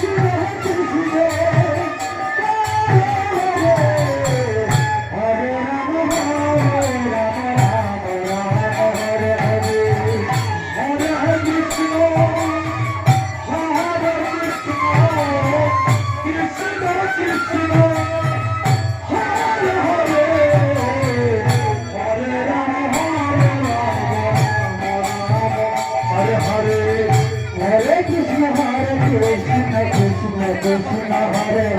Thank you. Krishna Krishna,